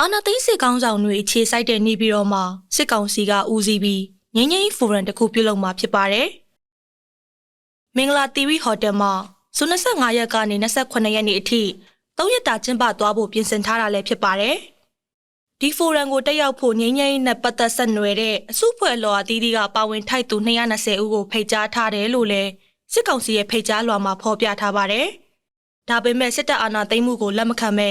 အာနာသိန်းစစ်ကောင်းဆောင်တွေအခြေစိုက်တဲ့နေပြည်တော်မှာစစ်ကောင်စီကဦးစီးပြီးငင်းငင်းဖိုရမ်တစ်ခုပြုလုပ်မှာဖြစ်ပါတယ်။မင်္ဂလာတီဗီဟိုတယ်မှာဇွန်25ရက်ကနေ28ရက်နေ့အထိ၃ရက်တာကျင်းပသွားဖို့ပြင်ဆင်ထားတာလည်းဖြစ်ပါတယ်။ဒီဖိုရမ်ကိုတက်ရောက်ဖို့ငင်းငင်းနဲ့ပတ်သက်ဆက်နွယ်တဲ့အစုဖွဲ့လော်အသီးသီးကပါဝင်ထိုက်သူ220ဦးကိုဖိတ်ကြားထားတယ်လို့လည်းစစ်ကောင်စီရဲ့ဖိတ်ကြားလွှာမှာဖော်ပြထားပါတယ်။ဒါပေမဲ့စစ်တပ်အာဏာသိမ်းမှုကိုလက်မခံဘဲ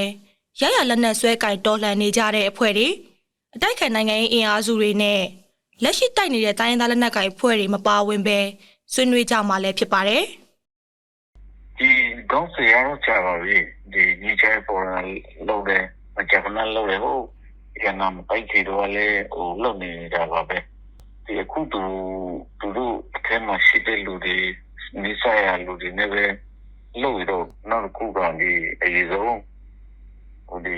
ရရလက်နက်ဆွဲကင်တော်လှန်နေကြတဲ့အဖွဲ့တွေအတိုက်ခံနိုင်ငံရေးအင်အားစုတွေနဲ့လက်ရှိတိုက်နေတဲ့တိုင်းရင်းသားလက်နက်ကိုင်အဖွဲ့တွေမပါဝင်ပဲဆွေးနွေးကြမှာလည်းဖြစ်ပါတယ်ဒီကောင်းစီရတော့ကြာပါပြီဒီညီချဲပေါ်လာလို့တယ်မကြခဏလို့ရဟုတ်ရနာမပိုက်ချီတော့လေဟိုလုံနေကြပါပဲဒီအခုတူတူတို့အထက်မှာရှိတဲ့လူတွေနိစ္စရလူတွေနဲ့ပဲလို့ရတော့နောက်တစ်ခုကဒီအရေးဆုံးဟို ဒီ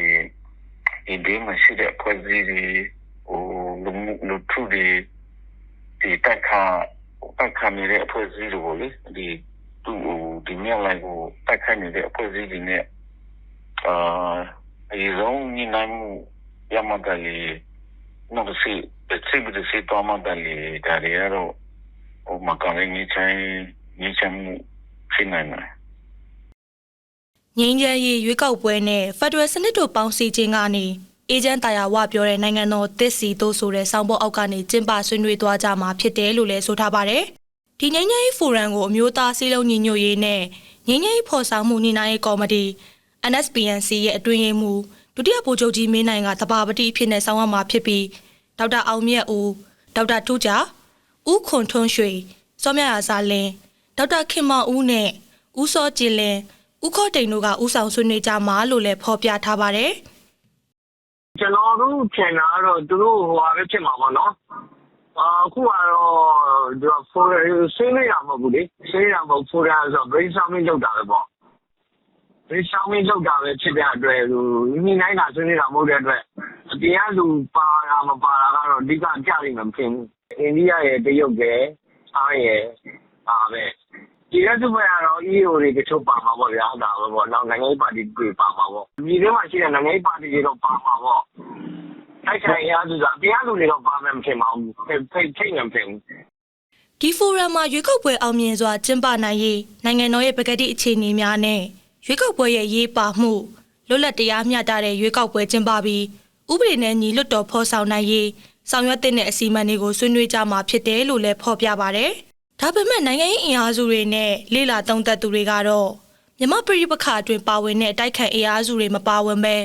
ဒီဒီမှာရှိတဲ့ဖွဲ့စည်းတွေဟိုလူမှုလူထုတွေဒီတက်ခါတက်ခါနေတဲ့အဖွဲ့အစည်းတွေပေါ့လေဒီသူ့ဟိုဒီမြောက်လိုက်ကိုတိုက်ခိုက်နေတဲ့အဖွဲ့အစည်းတွေနဲ့အာအရင်ဆုံးညနေမှုရမတလီနောက်တစ်စီတစ်စီတစ်စီတော့မတလီဒါတွေကတော့ဟိုမကလည်းညချိုင်းညချိုင်းမှုဖြစ်နေတယ်။ ငင်းချမ်းရေးရွေးကောက်ပွဲနဲ့ဖက်ဒရယ်စနစ်တို့ပေါင်းစည်းခြင်းကနေအေဂျင့်တာယာဝပြောတဲ့နိုင်ငံတော်တစ်စီတို့ဆိုတဲ့စောင်းပေါ်အောက်ကနေကျင်းပဆွေးနွေးသွားကြမှာဖြစ်တယ်လို့လည်းဆိုထားပါတယ်။ဒီငင်းချမ်းရေးဖိုရမ်ကိုအမျိုးသားစည်းလုံးညီညွတ်ရေးနဲ့ငင်းချမ်းရေးဖော်ဆောင်မှုညီနိုင်ရေးကော်မတီ NSPNC ရဲ့အတွင်းရေးမှူးဒုတိယဗိုလ်ချုပ်ကြီးမင်းနိုင်ကတဘာပတိအဖြစ်နဲ့ဆောင်ရွက်မှာဖြစ်ပြီးဒေါက်တာအောင်မြတ်ဦးဒေါက်တာထူးကြဦးခွန်ထွန်းရွှေစောမြရာဇာလင်းဒေါက်တာခင်မောင်ဦးနဲ့ဦးစောကြည်လင်း ဦးခော့တိန်တို့ကဦးဆောင်ဆွေးနွေးကြမှာလို့လည်းဖော်ပြထားပါတယ်ကျွန်တော်တို့ထင်တာကတော့သူတို့ဟိုဟာပဲဖြစ်မှာပေါ့နော်အာအခုကတော့ဒီဖိုဆင်းနေတာမဟုတ်ဘူးလေဆင်းနေတာမဟုတ်ဖိုရာဆို brainstorming လုပ်တာပဲပေါ့ brainstorming လုပ်တာပဲဖြစ်တဲ့အတွက်ဟိုညှိနှိုင်းတာဆွေးနေတာမဟုတ်တဲ့အတွက်အပြင်ကလူပါတာမပါတာကတော့အဓိကကြလိမ့်မယ်မဖြစ်ဘူးအိန္ဒိယရဲ့တရုတ်ရဲ့အားရဲ့ပါပဲ ဒီရက်စုပဲကတော့ EO တွေတချို့ပါမှာပေါ့ဗျာဒါပဲပေါ့နောက်နိုင်ငံရေးပါတီတွေပါမှာပေါ့ဒီထဲမှာရှိတဲ့ နိုင်ငံရေးပါတီတွေတော့ ပါမှာပေါ့အဲ့ခိုင်ရသူကအပြားလူတွေတော့ ပါမယ်မထင်ပါဘူး ဖိတ်ဖိတ်ဖိတ်နေမထင်ဘူး ဒီဖိုရမ်မှာ ရွေးကောက်ပွဲအောင်မြင်စွာ ကျင်းပနိုင်ရေး နိုင်ငံတော်ရဲ့ပကတိအခြေအနေများနဲ့ ရွေးကောက်ပွဲရဲ့ရေးပါမှု လွတ်လပ်တရားမျှတတဲ့ ရွေးကောက်ပွဲကျင်းပပြီး ဥပဒေနဲ့ညီ လွတ်တော်ဖော်ဆောင်နိုင်ရေး ဆောင်ရွက်တဲ့ အစီအမံတွေကို ဆွေးနွေးကြမှာဖြစ်တယ်လို့လည်း ဖော်ပြပါတယ်။ ဒါပေမဲ့နိုင်ငံရေးအင်အားစုတွေနဲ့လေလာသုံးသက်သူတွေကတော့မြမပြည်ပခါအတွင်းပါဝင်တဲ့အတိုက်ခံအင်အားစုတွေမပါဝင်ပဲ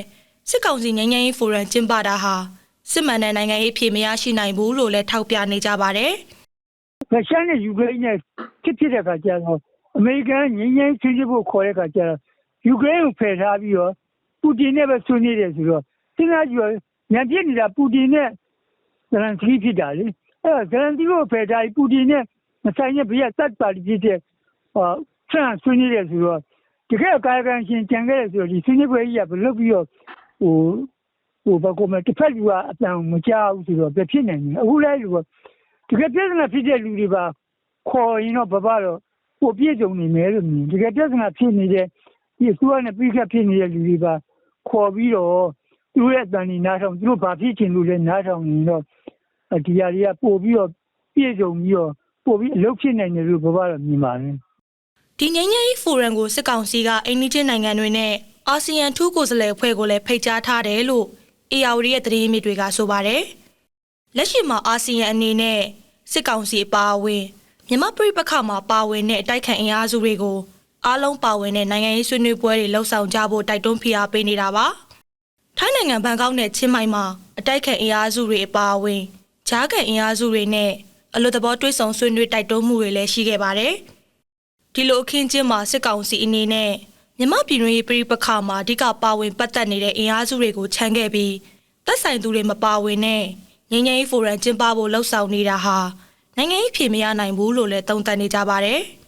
စစ်ကောင်စီငြိမ်းချမ်းရေးဖိုရမ်ကျင်းပတာဟာစစ်မှန်တဲ့နိုင်ငံရေးအဖြစ်မရရှိနိုင်ဘူးလို့လည်းထောက်ပြနေကြပါတယ်။ရုရှားနဲ့ယူကရိန်းနဲ့ဖြစ်ဖြစ်တဲ့အခါကျတော့အမေရိကန်ငြိမ်းချမ်းရေးဆွေးနွေးဖို့ခေါ်တဲ့အခါကျတော့ယူကရိန်းကိုဖယ်ထားပြီးတော့ပူတင်နဲ့ပဲဆွေးနွေးတယ်ဆိုတော့စဉ်းစားကြည့်တော့ညံပြစ်နေတာပူတင်နဲ့ဇလန်စကီဖြစ်တာလေအဲ့တော့ဇလန်စကီကိုဖယ်ထားပြီးပူတင်နဲ့ မဆိုင်တဲ့ဘေးကသတ်ပါတီဖြစ်တဲ့ဟောဆန်ဆွေးနွေးတယ်ဆိုတော့တကယ်အကာအကန်ရှင်ကြံခဲ့တယ်ဆိုတော့ဒီဆွေးနွေးပွဲကြီးကဘယ်လိုပြီးတော့ဟိုဟိုဘာကောမတစ်ဖက်လူကအတန်မကြောက်ဘူးဆိုတော့ပြဖြစ်နေတယ်အခုလဲလူကတကယ်ပြဿနာဖြစ်တဲ့လူတွေပါခေါ်ရင်တော့ဘဘတော့ပိုပြည့်စုံနေမယ်လို့မြင်တကယ်ပြဿနာဖြစ်နေတဲ့ဒီအစိုးရနဲ့ပြီးခတ်ဖြစ်နေတဲ့လူတွေပါခေါ်ပြီးတော့သူတို့ရဲ့အတန်ဒီနားထောင်သူတို့ဘာဖြစ်ချင်လို့လဲနားထောင်ရင်တော့ဒီဟာတွေကပို့ပြီးတော့ပြည့်စုံပြီးတော့ ပို့ပြီးအလုပ်ဖြစ်နိုင်တယ်လို့ဘဘတော့မြင်ပါတယ်ဒီငြိမ်းချမ်းရေးဖိုရမ်ကိုစစ်ကောင်စီကအိန္ဒိချင်းနိုင်ငံတွေနဲ့အာဆီယံထူးကိုယ်စားလှယ်အဖွဲ့ကိုလည်းဖိတ်ကြားထားတယ်လို့ ARD ရဲ့သတင်းမြစ်တွေကဆိုပါတယ်။လက်ရှိမှာအာဆီယံအနေနဲ့စစ်ကောင်စီအပါအဝင်မြန်မာပြည်ပခါမှာပါဝင်တဲ့အတိုက်ခံအင်အားစုတွေကိုအားလုံးပါဝင်တဲ့နိုင်ငံရေးဆွေးနွေးပွဲတွေလှုပ်ဆောင်ကြဖို့တိုက်တွန်းဖိအားပေးနေတာပါ။ထိုင်းနိုင်ငံဘန်ကောက်နဲ့ချင်းမိုင်မှာအတိုက်ခံအင်အားစုတွေအပါအဝင်ဂျားကန်အင်အားစုတွေနဲ့ အလို့တဘောတွဲဆောင်ဆွေးနွေးတိုက်တွန်းမှုတွေလည်းရှိခဲ့ပါတယ်။ဒီလိုအခင်းကျင်းမှာစစ်ကောင်စီအနေနဲ့မြမပြည်တွင်းရေးပြည်ပခါမှာအဓိကပါဝင်ပတ်သက်နေတဲ့အင်အားစုတွေကိုခြံခဲ့ပြီးသက်ဆိုင်သူတွေမပါဝင်နဲ့ငញ្ញရေးဖိုရမ်ကျင်းပဖို့လှုံ့ဆော်နေတာဟာနိုင်ငံရေးဖြေမရနိုင်ဘူးလို့လည်းသုံးသပ်နေကြပါတယ်။